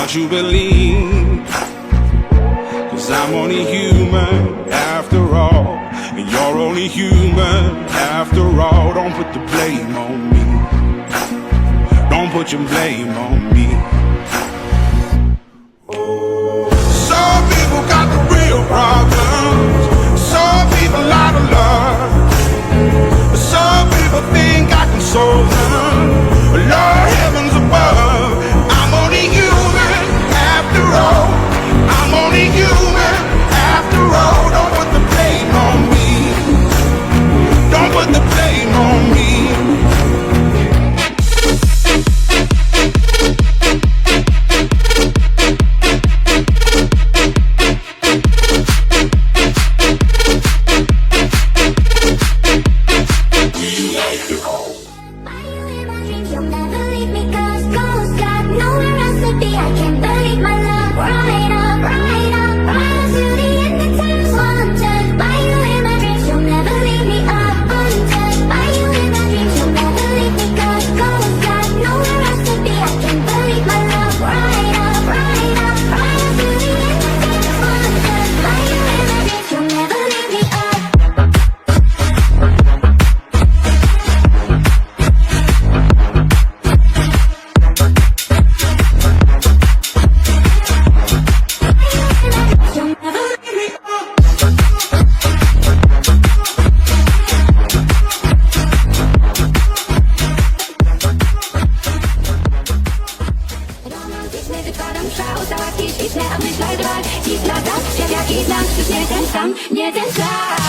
what you believe. Cause I'm only human after all. And you're only human after all. Don't put the blame on me. Don't put your blame on me. can't. Tańcza ostatki śliczne, a myślaj drwal Dziś dla nas, siebie i dla nas Już nie ten sam, nie ten sam.